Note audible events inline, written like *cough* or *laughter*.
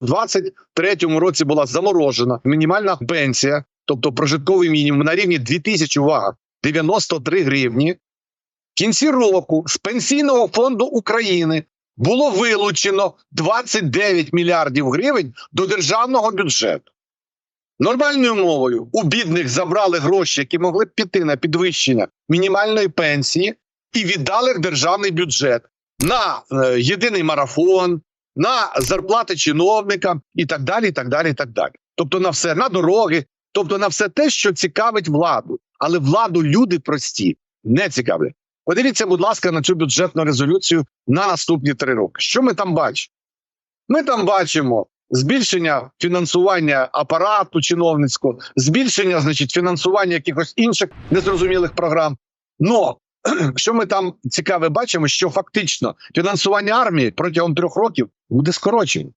У 23-му році була заморожена мінімальна пенсія, тобто прожитковий мінімум на рівні 2000, увага, 93 гривні. В кінці року з пенсійного фонду України було вилучено 29 мільярдів гривень до державного бюджету. Нормальною мовою у бідних забрали гроші, які могли б піти на підвищення мінімальної пенсії, і віддали в державний бюджет на е, єдиний марафон, на зарплати чиновникам і так далі. і так далі, і так далі. Тобто на все, на дороги, тобто на все те, що цікавить владу. Але владу люди прості не цікавлять. Подивіться, будь ласка, на цю бюджетну резолюцію на наступні три роки. Що ми там бачимо? Ми там бачимо збільшення фінансування апарату чиновницького, збільшення, значить, фінансування якихось інших незрозумілих програм. Но *clears throat* що ми там цікаве бачимо, що фактично фінансування армії протягом трьох років буде скорочено.